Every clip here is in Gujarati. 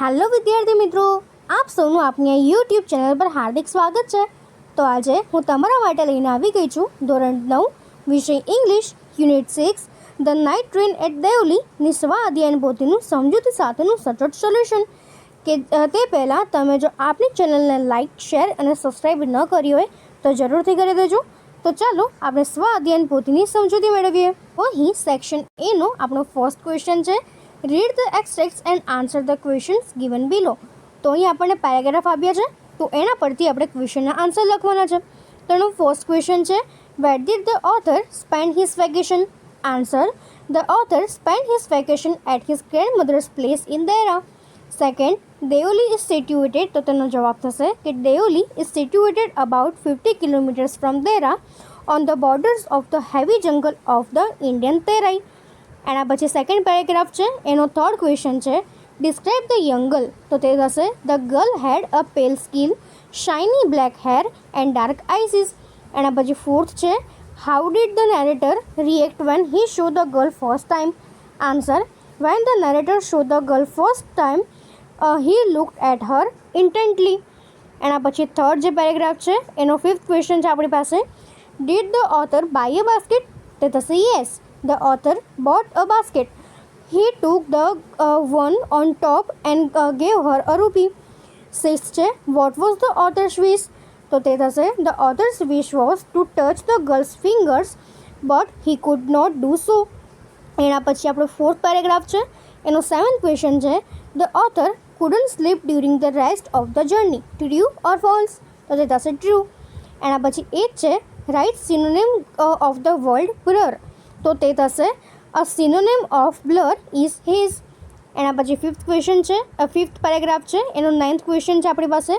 હેલો વિદ્યાર્થી મિત્રો આપ સૌનું આપની આ યુટ્યુબ ચેનલ પર હાર્દિક સ્વાગત છે તો આજે હું તમારા માટે લઈને આવી ગઈ છું ધોરણ નવ વિષય English unit six the night train at Deoli નિસ્વા અધ્યયન પોતીનું સમજૂતી સાથેનું સચોટ સોલ્યુશન કે તે પહેલાં તમે જો આપની ચેનલને લાઇક શેર અને સબસ્ક્રાઈબ ન કરી હોય તો જરૂરથી કરી દેજો તો ચાલો આપણે સ્વ અધ્યયન પોતીની સમજૂતી મેળવીએ અહીં સેક્શન એનો આપણો ફર્સ્ટ ક્વેશ્ચન છે read the extract and answer the questions given below તો અહીં આપણને પેરેગ્રાફ આપ્યા છે તો એના પરથી આપણે ક્વેશ્ચનના આન્સર લખવાના છે તો ફર્સ્ટ ક્વેશ્ચન છે what did the author spend his vacation answer the author spend his vacation at his grand mothers place in દેરા second Deoli is situated તો તેનો જવાબ થશે કે Deoli is situated about fifty kilometres from દેરા on the borders of the heavy jungle of the Indian Terai એના પછી સેકન્ડ પેરેગ્રાફ છે એનો થર્ડ ક્વેશ્ચન છે ડિસ્ક્રાઇબ ધ યંગ ગર્લ તો તે થશે the girl had a pale skin shiny black hair and dark eyes એના પછી ફોર્થ છે how did the narrator react when he saw the girl first time answer when the narrator saw the girl first time he look at her intently એના પછી થર્ડ જે પેરેગ્રાફ છે એનો ફિફ્થ ક્વેશ્ચન છે આપણી પાસે did the author buy a basket તે થશે yes The author bought a basket. He took the uh, one on top and uh, gave her a rupee. Sixth છે what was the author's wish? તો તે થશે the author's wish was to touch the girl's fingers but he could not do so. એના પછી આપણો ફોર્થ પેરેગ્રાફ છે એનો સેવન્થ ક્વેશ્ચન છે the author couldn't sleep during the rest of the journey true or false તો તે થશે ટ્રુ એના પછી એટ છે write synonym of the word blur તો તે થશે a synonym of blur is haze એના પછી ફિફ્થ ક્વેશ્ચન છે ફિફ્થ પેરેગ્રાફ છે એનો નાઇન્થ ક્વેશ્ચન છે આપણી પાસે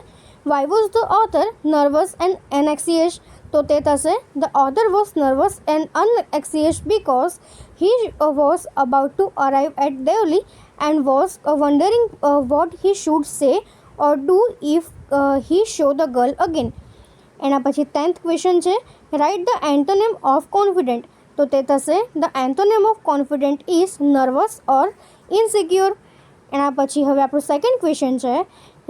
why was the author nervous and anxious તો તે થશે the author was nervous and anxious because he was about to arrive at Deoli and was wondering what he should say or do if he saw the girl again એના પછી ટેન્થ ક્વેશ્ચન છે write the antonym of confident તો તે થશે the antonym of confident is nervous or insecure એના પછી હવે આપણું સેકન્ડ ક્વેશ્ચન છે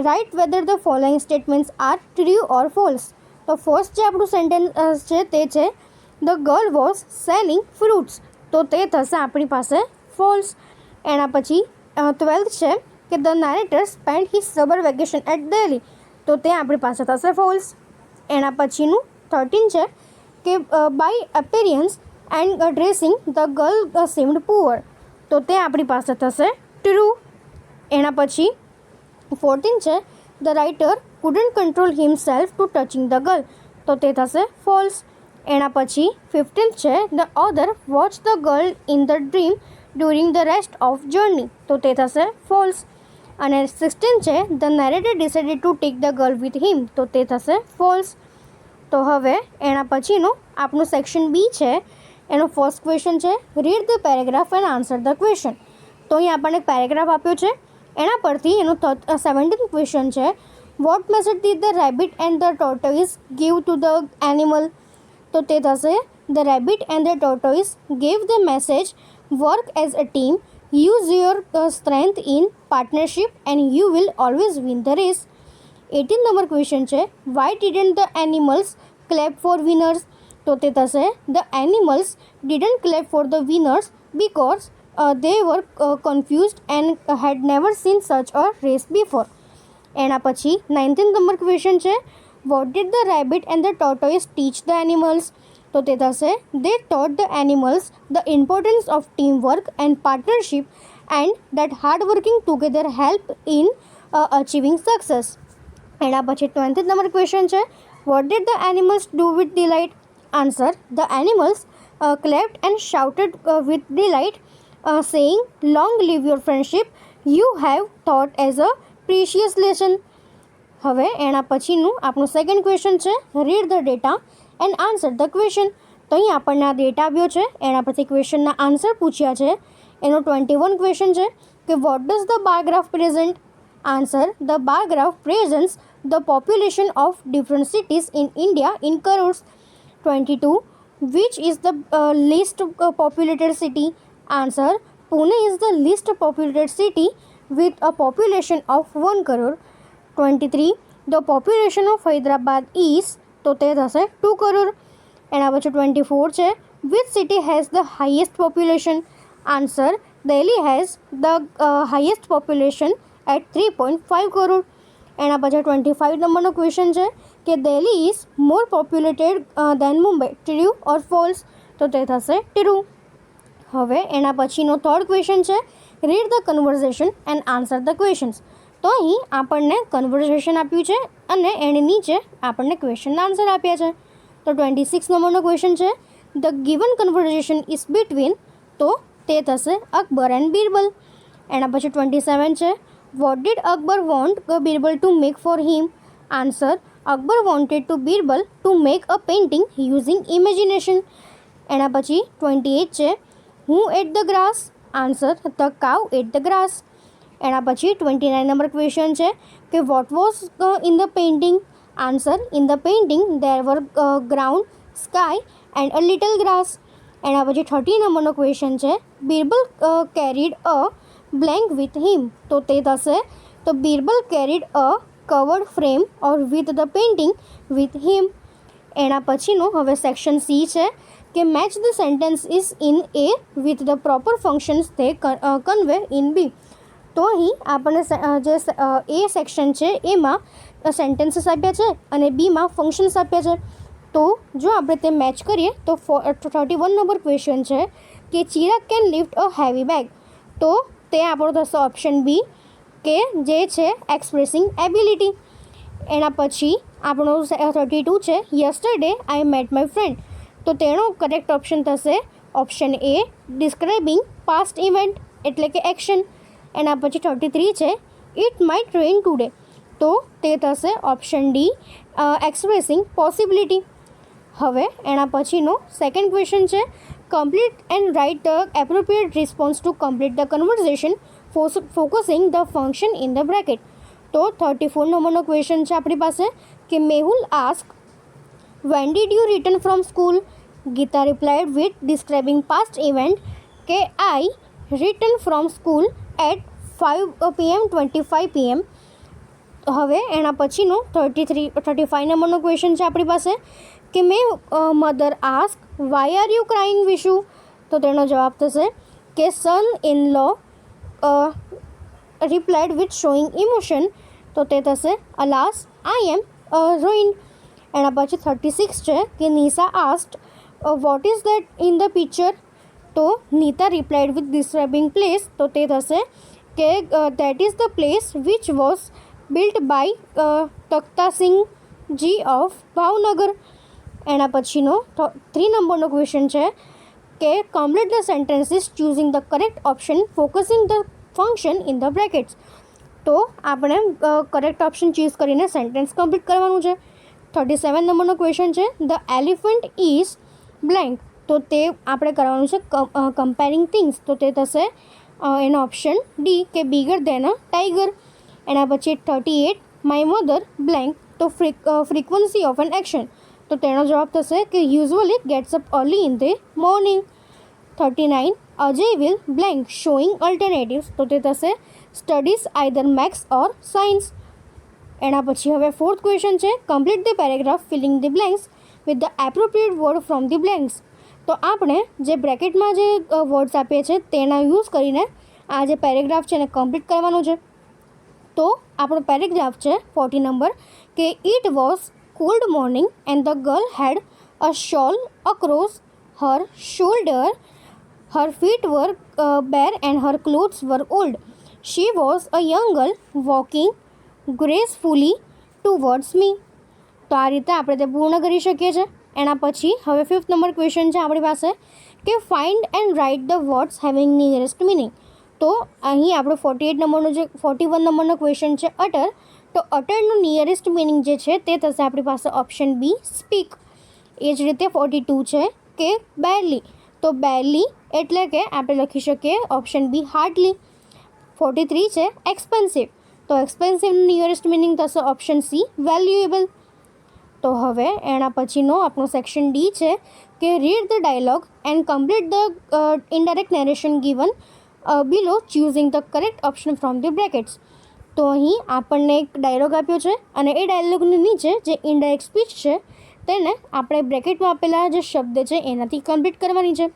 write whether the following statements are true or false તો ફર્સ્ટ જે આપણું સેન્ટેન્સ છે તે છે the girl was selling fruits તો તે થશે આપણી પાસે ફોલ્સ એના પછી ટ્વેલ્થ છે કે the narrator spend his summer vacation at Delhi તો તે આપણી પાસે થશે ફોલ્સ એના પછીનું થર્ટીન છે કે by appearance and dressing the girl seemed poor તો તે આપણી પાસે થશે ટ્રુ એના પછી ફોર્ટીન છે the writer couldn't control himself to touching the girl તો તે થશે ફોલ્સ એના પછી ફિફ્ટીન્થ છે the author watch the girl in the dream during the rest of journey તો તે થશે ફોલ્સ અને સિક્સટીન છે the narrator decided to take the girl with him તો તે થશે ફોલ્સ તો હવે એના પછીનું આપણું સેક્શન બી છે એનો ફર્સ્ટ ક્વેશ્ચન છે read the paragraph and answer the question તો અહીં આપણને એક પેરેગ્રાફ આપ્યો છે એના પરથી એનો સેવન્ટીન ક્વેશ્ચન છે what message the the rabbit and the tortoise give to the animal તો તે થશે the rabbit and the tortoise give the message work as a team use your strength in partnership and you will always win the race eighteen number question છે why didn't the animals clap for winners Toteta said the animals didn't clap for the winners because uh, they were uh, confused and had never seen such a race before. એના પછી નાઇન્ટીન નંબર ક્વેશ્ચન છે what did the rabbit and the tortoise teach the animals તો તે થશે they taught the animals the importance of team work and partnership and that hard working together help in achieving success એના પછી ટ્વેન્ટી નંબર ક્વેશ્ચન છે what did the animals do with delight answer, the animals uh, clapped and shouted uh, with delight, uh, saying, Long live your friendship, you have taught as a precious lesson. હવે એના પછીનું આપણું સેકન્ડ ક્વેશ્ચન છે read the data and answer the question તો અહીં આપણને આ ડેટા આવ્યો છે એના પરથી ક્વેશ્ચનના આન્સર પૂછ્યા છે એનો ટ્વેન્ટી વન ક્વેશ્ચન છે કે what does the bar present answer the bar present the population of different cities in India in crores 22 which is the uh, least uh, populated city answer pune is the least populated city with a population of 1 crore 23 the population of hyderabad is તો તે થશે ટુ કરોડ એના પછી twenty four has the highest population the highest population answer Delhi has the highest population at એના પછી ટ્વેન્ટી ફાઇવ નંબરનો ક્વેશ્ચન છે કે Delhi is more populated than Mumbai true or false તો તે થશે ટ્રુ હવે એના પછીનો થર્ડ ક્વેશ્ચન છે read the conversation and answer the questions તો અહીં આપણને કન્વર્ઝેશન આપ્યું છે અને એની નીચે આપણને ક્વેશ્ચનના આન્સર આપ્યા છે તો ટ્વેન્ટી સિક્સ નંબરનો ક્વેશ્ચન છે the given conversation is between તો તે થશે અકબર એન્ડ બિરબલ એના પછી ટ્વેન્ટી સેવન છે what did Akbar want Birbal to make for him answer Akbar wanted to Birbal to make a painting using imagination એના પછી ટ્વેન્ટી એટ છે who ate the grass answer the cow ate the grass એના પછી ટ્વેન્ટી નાઇન નંબર ક્વેશ્ચન છે કે what was in the painting answer in the painting there were ground sky and a little grass એના પછી થર્ટી નંબરનો ક્વેશ્ચન છે Birbal carried a blank with him તો તે થશે તો Birbal carried a covered frame or with the painting with him એના પછીનું હવે સેક્શન સી છે કે match the sentence is in A with the proper functions they convey in B તો અહીં આપણને જે એ સેક્શન છે એમાં સેન્ટેન્સીસ આપ્યા છે અને બીમાં ફંક્શન્સ આપ્યા છે તો જો આપણે તે મેચ કરીએ તો થર્ટી વન નંબર ક્વેશ્ચન છે કે Chirag can lift a heavy bag તો તે આપણો થશે ઓપ્શન બી કે જે છે એક્સપ્રેસિંગ એબિલિટી એના પછી આપણો થર્ટી ટુ છે yesterday I met my friend તો તેનો કરેક્ટ ઓપ્શન થશે option A describing past event એટલે કે એક્શન એના પછી થર્ટી થ્રી છે ઇટ માય ટ્રેન ટુડે તો તે થશે ઓપ્શન ડી એક્સપ્રેસિંગ પોસિબિલિટી હવે એના પછીનો સેકન્ડ ક્વેશ્ચન છે complete and write the appropriate response to complete the conversation focusing the function in the bracket તો થર્ટી ફોર નંબરનો ક્વેશ્ચન છે આપણી પાસે કે Mehul ask when did you return from school Gita replied with describing past event કે I return from school at five PM twenty five PM હવે એના પછીનો થર્ટી થ્રી થર્ટી ફાઇવ નંબરનો ક્વેશ્ચન છે આપણી પાસે કે મેં mother ask why are you crying Vishu તો તેનો જવાબ થશે કે son in law replied with showing emotion તો તે થશે અલાસ આઈ એમ રોઈન એના પછી થર્ટી સિક્સ છે કે Nisha asked what is that in the picture તો Nita replied with describing place તો તે થશે કે that is the place which was built by Takhtasinhji of Bhavnagar એના પછીનો થ્રી નંબરનો ક્વેશ્ચન છે કે complete the sentences choosing the correct option focusing the function in the brackets તો આપણે કરેક્ટ ઓપ્શન ચૂઝ કરીને સેન્ટેન્સ કમ્પ્લીટ કરવાનું છે થર્ટી સેવન નંબરનો ક્વેશ્ચન છે ધ એલિફન્ટ ઇઝ બ્લેન્ક તો તે આપણે કરવાનું છે કમ્પેરિંગ થિંગ્સ તો તે થશે એનો ઓપ્શન ડી કે બિગર દેન અ ટાઈગર એના પછી thirty eight my mother blank તો ફ્રિકવન્સી ઓફ એન એક્શન તો તેનો જવાબ થશે કે usually gets up early in the morning thirty nine Ajay will blank showing alternatives તો તે થશે studies either maths or science એના પછી હવે ફોર્થ ક્વેશ્ચન છે complete the paragraph filling the blanks with the appropriate word from the blanks તો આપણે જે બ્રેકેટમાં જે વર્ડ્સ આપીએ છીએ તેના યુઝ કરીને આ જે પેરેગ્રાફ છે એને કમ્પ્લીટ કરવાનો છે તો આપણો પેરેગ્રાફ છે ફોર્ટી નંબર કે it was cold morning and the girl had a shawl across her shoulder. Her feet were uh, bare and her clothes were old. She was a young girl walking gracefully towards me. તો આ રીતે આપણે તે પૂર્ણ કરી શકીએ છીએ એના પછી હવે ફિફ્થ નંબર ક્વેશ્ચન છે આપણી પાસે કે find and write the words having nearest meaning તો અહીં આપણો ફોર્ટી એટ નંબરનો જે ફોર્ટી વન નંબરનો ક્વેશ્ચન છે અટર તો અટરનું નિયરેસ્ટ મિનિંગ જે છે તે થશે આપણી પાસે ઓપ્શન બી સ્પીક એ જ રીતે ફોર્ટી ટુ છે કે બેરલી તો બેરલી એટલે કે આપણે લખી શકીએ option B hardly forty three છે એક્સપેન્સિવ તો એક્સપેન્સિવનું નિયરેસ્ટ મિનિંગ થશે ઓપ્શન સી વેલ્યુએબલ તો હવે એના પછીનો આપણો સેક્શન ડી છે કે read the dialogue and complete the indirect narration given below choosing the correct option from the brackets તો અહીં આપણને એક ડાયલોગ આપ્યો છે અને એ ડાયલોગની નીચે જે ઇન્ડાયરેક્ટ સ્પીચ છે તેને આપણે બ્રેકેટમાં આપેલા જે શબ્દ છે એનાથી કમ્પ્લીટ કરવાની છે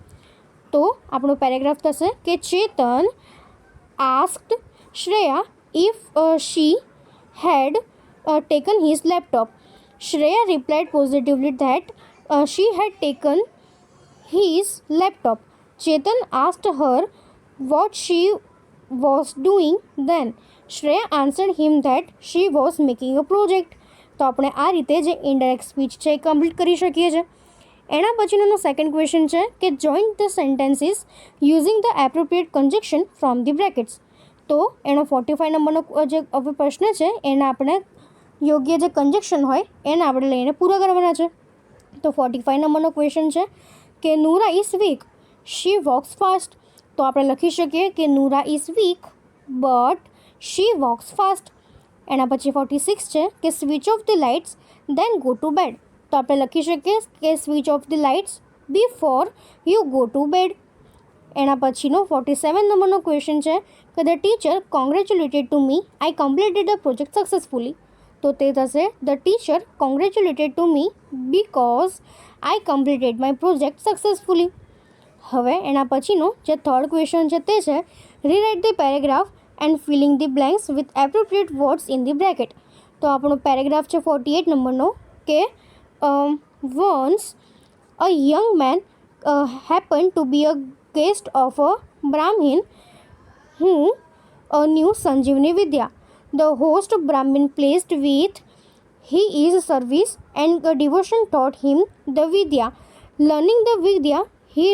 તો આપણો પેરેગ્રાફ થશે કે Chetan asked Shreya if she had taken his laptop Shreya replied positively that she had taken his laptop Chetan asked her what she was doing then Shreya answered him that she was making a project તો આપણે આ રીતે જે ઇન્ડાયરેક્ટ સ્પીચ છે એ કમ્પ્લીટ કરી શકીએ છીએ એના પછીનો સેકન્ડ ક્વેશ્ચન છે કે join the sentences using the appropriate conjunction from the brackets તો એનો ફોર્ટી ફાઈવ નંબરનો જે પ્રશ્ન છે એના આપણે યોગ્ય જે કન્જેક્શન હોય એને આપણે લઈને પૂરા કરવાના છે તો ફોર્ટી ફાઇવ નંબરનો ક્વેશ્ચન છે કે Noora is weak she walks fast તો આપણે લખી શકીએ કે Noora is weak but she walks fast એના પછી ફોર્ટી સિક્સ છે કે switch off the lights then go to bed તો આપણે લખી શકીએ કે switch off the lights before you go to bed એના પછીનો ફોર્ટી સેવન નંબરનો ક્વેશ્ચન છે કે the teacher congratulated to me I completed the project successfully તો તે થશે the teacher congratulated to me because I completed my project successfully હવે એના પછીનો જે થર્ડ ક્વેશ્ચન છે તે છે rewrite the paragraph and filling the blanks with appropriate words in the bracket તો આપણો પેરેગ્રાફ છે ફોર્ટી એટ નંબરનો કે once a young man happen to be a guest of a Brahmin who a knew Sanjivani Vidya the host Brahmin placed with he is service and devotion taught him the vidya learning the vidya he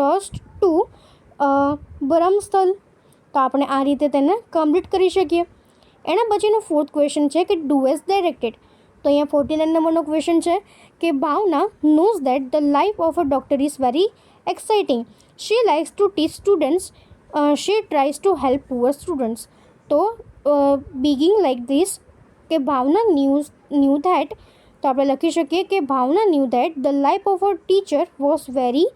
rushed to uh, brahmstal તો આપણે આ રીતે તેને કમ્પ્લીટ કરી શકીએ એના પછીનો ફોર્થ ક્વેશ્ચન છે કે ડુ એઝ ડાયરેક્ટેડ તો અહીંયા ફોર્ટી નાઇન નંબરનો ક્વેશ્ચન છે કે Bhavna knows that the life of a doctor is very exciting she likes to teach students she tries to help poor students તો બિગિંગ લાઇક ધીસ કે ભાવના ન્યૂઝ ન્યૂ ધેટ તો આપણે લખી શકીએ કે Bhavna knew that the life of a teacher was very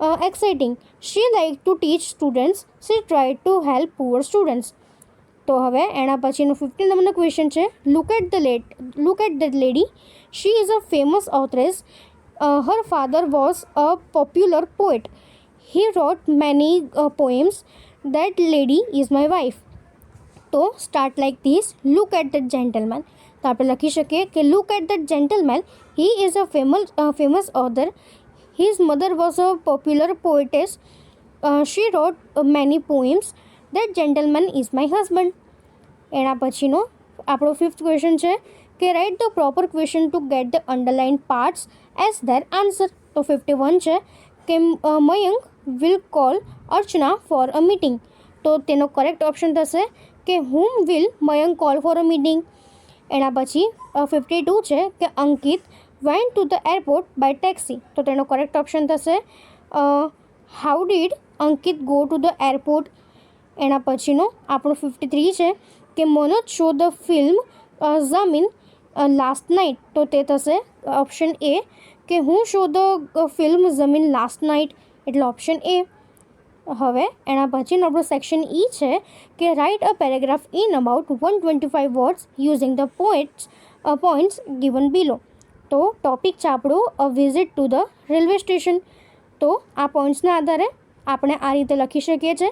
uh, exciting. She liked to teach students. She tried to help poor students. તો હવે એના પછીનું ફિફ્ટીન નંબરનો ક્વેશ્ચન છે look at the let look at the lady she is a famous authoress her father was a popular poet he wrote many poems that lady is my wife તો start like this look at the gentleman તો આપણે લખી શકીએ કે look at the gentleman he is a famous famous author His mother was a popular poetess. Uh, she wrote uh, many poems. That gentleman is my husband. એના પછીનો આપણો ફિફ્થ ક્વેશ્ચન છે કે write the proper question to get the underline parts as their answer તો ફિફ્ટી વન છે કે Mayank will call Archana for a meeting તો તેનો કરેક્ટ ઓપ્શન થશે કે whom will Mayank call for a meeting એના પછી ફિફ્ટી uh, ટુ છે કે Ankit went to the airport by taxi તો તેનો કરેક્ટ ઓપ્શન થશે how did Ankit go to the airport એના પછીનો આપણો ફિફ્ટી થ્રી છે કે Manoj saw the film Zameen last night તો તે થશે ઓપ્શન એ કે who saw the film Jameen last night એટલે ઓપ્શન એ હવે એના પછીનો આપણો સેક્શન ઈ e છે કે write a paragraph in about one twenty five words using the points points given below તો ટોપિક છે આપણું a visit to the railway station તો આ પોઈન્ટ્સના આધારે આપણે આ રીતે લખી શકીએ છીએ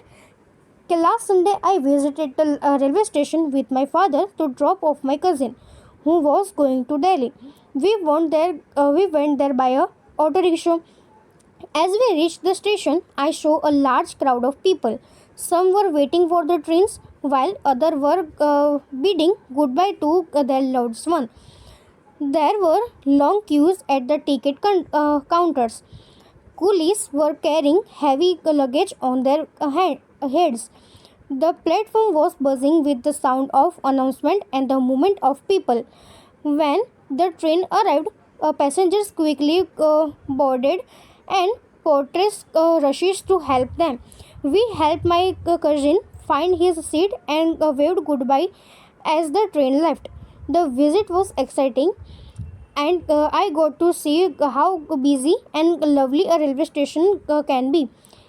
કે last Sunday I visited the railway station with my father to drop off my cousin who was going to Delhi we want there we went there by a auto rickshaw as we reach the station I saw a large crowd of people some were waiting for the trains while other were bidding goodbye to their loved one There were long queues at the ticket con- uh, counters. Coolies were carrying heavy luggage on their uh, heads. The platform was buzzing with the sound of announcement and the movement of people. When the train arrived, uh, passengers quickly uh, boarded and portress uh, rushes to help them. We helped my uh, cousin find his seat and uh, waved goodbye as the train left. The visit was exciting and uh, I got to see how busy and lovely a railway station uh, can be.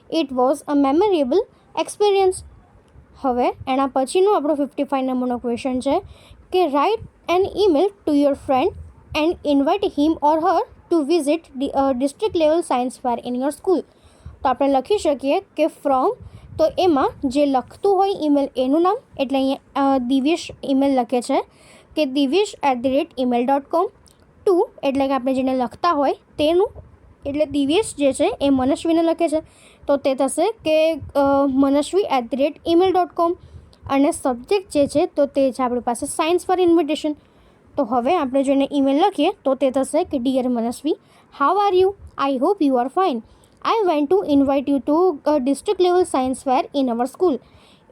It was a memorable experience. હવે એના પછીનું આપણો ફિફ્ટી ફાઇવ નંબરનો ક્વેશ્ચન છે કે write an email to your friend and invite him or her to visit district level science fair in your school તો આપણે લખી શકીએ કે ફ્રોમ તો એમાં જે લખતું હોય ઇમેલ એનું નામ એટલે અહીંયા દિવ્યશ ઈમેલ લખે છે કે Divish at the rate email dot com to એટલે કે આપણે જેને લખતા હોય તેનું એટલે દિવેશ જે છે એ મનસ્વીને લખે છે તો તે થશે કે Manasvi at the rate email dot com અને સબ્જેક્ટ જે છે તો તે છે આપણી પાસે સાયન્સ ફોર ઇન્વિટેશન તો હવે આપણે જો ઇમેલ લખીએ તો તે થશે કે dear Manasvi how are you I hope you are fine I went to invite you to district level science fair in our school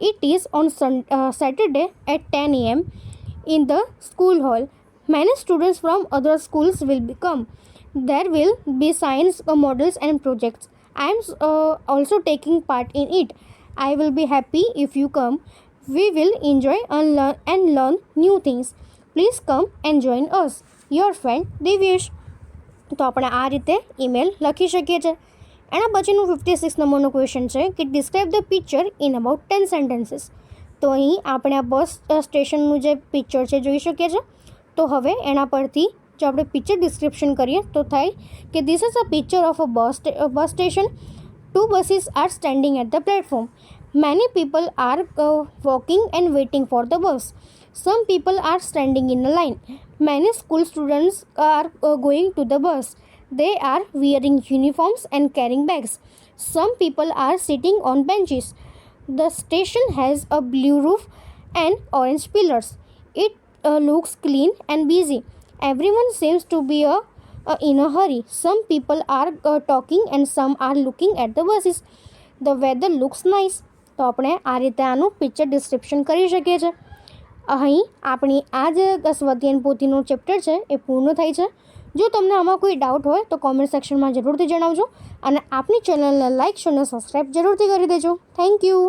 it is on sun Saturday at ten AM in the school hall. Many students from other schools will become. There will be science models and projects. I am uh, also taking part in it. I will be happy if you come. We will enjoy and learn, and learn new things. Please come and join us your friend Divyesh તો આપણે આ રીતે ઈમેલ લખી શકીએ છીએ એના પછીનું ફિફ્ટી સિક્સ નંબરનો ક્વેશ્ચન છે કે describe the picture in about ten sentences તો અહીં આપણે આ બસ સ્ટેશનનું જે પિક્ચર છે જોઈ શકીએ છીએ તો હવે એના પરથી જો આપણે પિક્ચર ડિસ્ક્રિપ્શન કરીએ તો થાય કે this is a picture of a bus bus station two buses are standing at the platform many people are walking and waiting for the bus some people are standing in a line many school students are going to the bus they are wearing uniforms and carrying bags some people are sitting on benches The station has a blue roof and orange pillars. It uh, looks clean and busy. Everyone seems to be uh, uh, in a hurry. Some people are uh, talking and some are looking at the buses. The weather looks nice. તો આપણે આ રીતે આનું પિક્ચર ડિસ્ક્રિપ્શન કરી શકીએ છીએ અહીં આપણી આ જે સ્વધ્યન પોથીનું ચેપ્ટર છે એ પૂર્ણ થાય છે જો તમને આમાં કોઈ ડાઉટ હોય તો કોમેન્ટ સેક્શનમાં જરૂરથી જણાવજો અને આપની ચેનલને લાઇક શો અને સબસ્ક્રાઈબ જરૂરથી કરી દેજો થેન્ક યુ